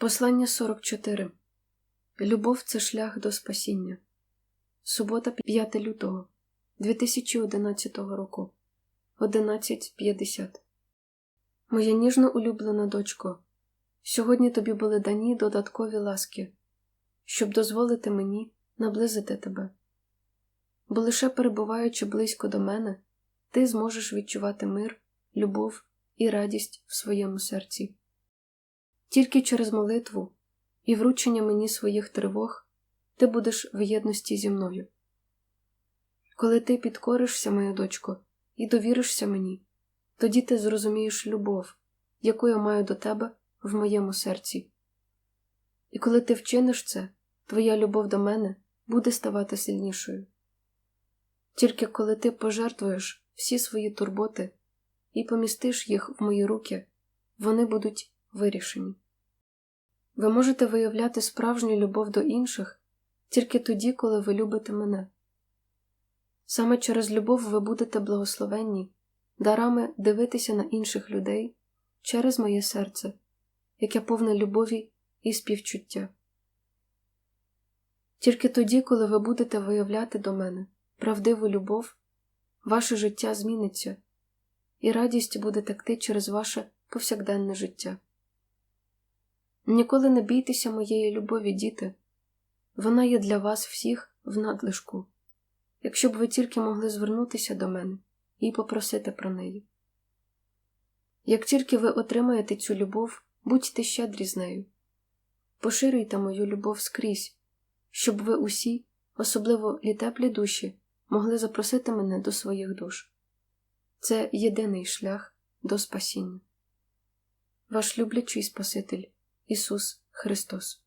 Послання 44. Любов це шлях до спасіння. Субота 5 лютого 2011 року 11.50. Моя ніжно улюблена дочко. Сьогодні тобі були дані додаткові ласки, щоб дозволити мені наблизити тебе. Бо лише перебуваючи близько до мене, ти зможеш відчувати мир, любов і радість в своєму серці. Тільки через молитву і вручення мені своїх тривог ти будеш в єдності зі мною. Коли ти підкоришся, моя дочко, і довіришся мені, тоді ти зрозумієш любов, яку я маю до тебе в моєму серці. І коли ти вчиниш це, твоя любов до мене буде ставати сильнішою. Тільки коли ти пожертвуєш всі свої турботи і помістиш їх в мої руки, вони будуть вирішені. Ви можете виявляти справжню любов до інших тільки тоді, коли ви любите мене. Саме через любов ви будете благословенні, дарами дивитися на інших людей через моє серце, яке повне любові і співчуття. Тільки тоді, коли ви будете виявляти до мене правдиву любов, ваше життя зміниться, і радість буде текти через ваше повсякденне життя. Ніколи не бійтеся моєї любові, діти, вона є для вас всіх в надлишку, якщо б ви тільки могли звернутися до мене і попросити про неї. Як тільки ви отримаєте цю любов, будьте щедрі з нею, поширюйте мою любов скрізь, щоб ви усі, особливо літеплі душі, могли запросити мене до своїх душ. Це єдиний шлях до спасіння. Ваш люблячий Спаситель Ісус Христос.